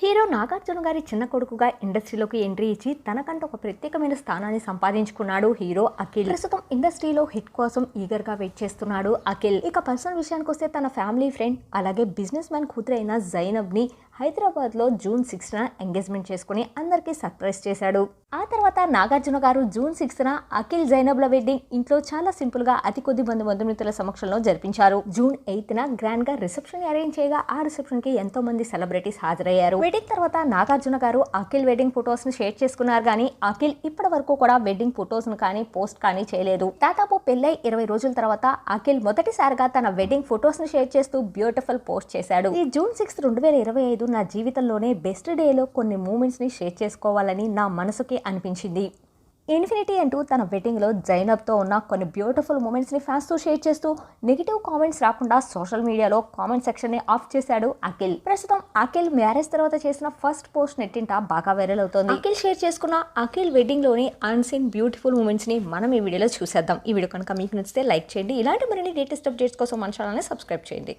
Hero Nagarjuna గారి చిన్న కొడుకుగా ఇండస్ట్రీలోకి ఎంట్రీ ఇచ్చి తనకంటూ ఒక ప్రత్యేకమైన స్థానాన్ని సంపాదించుకున్నాడు హీరో అఖిల్. ప్రస్తుతం ఇండస్ట్రీలో హిట్ కోసం ఈగర్గా వెయిట్ చేస్తున్నాడు అఖిల్. ఇక పర్సనల్ విషయానికి వస్తే తన ఫ్యామిలీ ఫ్రెండ్ అలాగే బిజినెస్ మ్యాన్ కూతురైన జైనబ్ హైదరాబాద్లో హైదరాబాద్లో జూన్ సిక్స్త్న ఎంగేజ్మెంట్ చేసుకుని అందరికీ సర్ప్రైజ్ చేశాడు. ఆ తర్వాత నాగార్జున గారు జూన్ సిక్స్త్న అఖిల్ జైనబ్ల వెడ్డింగ్ ఇంట్లో చాలా సింపుల్గా అతి కొద్ది మంది బంధుమిత్రుల సమక్షంలో జరిపించారు. జూన్ ఎయిత్న గ్రాండ్గా రిసెప్షన్ అరేంజ్ చేయగా ఆ రిసెప్షన్కి ఎంతో మంది సెలబ్రిటీస్ హాజరయ్యారు. వెడ్డింగ్ తర్వాత నాగార్జున గారు అఖిల్ వెడ్డింగ్ ఫొటోస్ని షేర్ చేసుకున్నారు కానీ అఖిల్ ఇప్పటి వరకు కూడా వెడ్డింగ్ ఫొటోస్ను కానీ పోస్ట్ కానీ చేయలేదు. దాదాపు పెళ్ళై ఇరవై రోజుల తర్వాత అఖిల్ మొదటిసారిగా తన వెడ్డింగ్ ఫొటోస్ని షేర్ చేస్తూ బ్యూటిఫుల్ పోస్ట్ చేశాడు. ఈ జూన్ సిక్స్త్ రెండు వేల ఇరవై ఐదు నా జీవితంలోనే బెస్ట్ డేలో కొన్ని మూమెంట్స్ని షేర్ చేసుకోవాలని నా మనసుకి అనిపించింది. ఇన్ఫినిటీ అంటూ తన వెడ్డింగ్లో జైనబ్తో ఉన్న కొన్ని బ్యూటిఫుల్ మూమెంట్స్ని ఫ్యాన్స్తో షేర్ చేస్తూ నెగిటివ్ కామెంట్స్ రాకుండా సోషల్ మీడియాలో కామెంట్ సెక్షన్ని ఆఫ్ చేశాడు అఖిల్. ప్రస్తుతం అఖిల్ మ్యారేజ్ తర్వాత చేసిన ఫస్ట్ పోస్ట్ నెట్టింట బాగా వైరల్ అవుతోంది. అఖిల్ షేర్ చేసుకున్న అఖిల్ వెడ్డింగ్లోని అన్సీన్ బ్యూటిఫుల్ మూమెంట్స్ని మనం ఈ వీడియోలో చూసేద్దాం. ఈ వీడియో కనుక మీకు నచ్చితే లైక్ చేయండి. ఇలాంటి మరిన్ని లేటెస్ట్ అప్డేట్స్ కోసం మన ఛానల్ని సబ్స్క్రైబ్ చేయండి.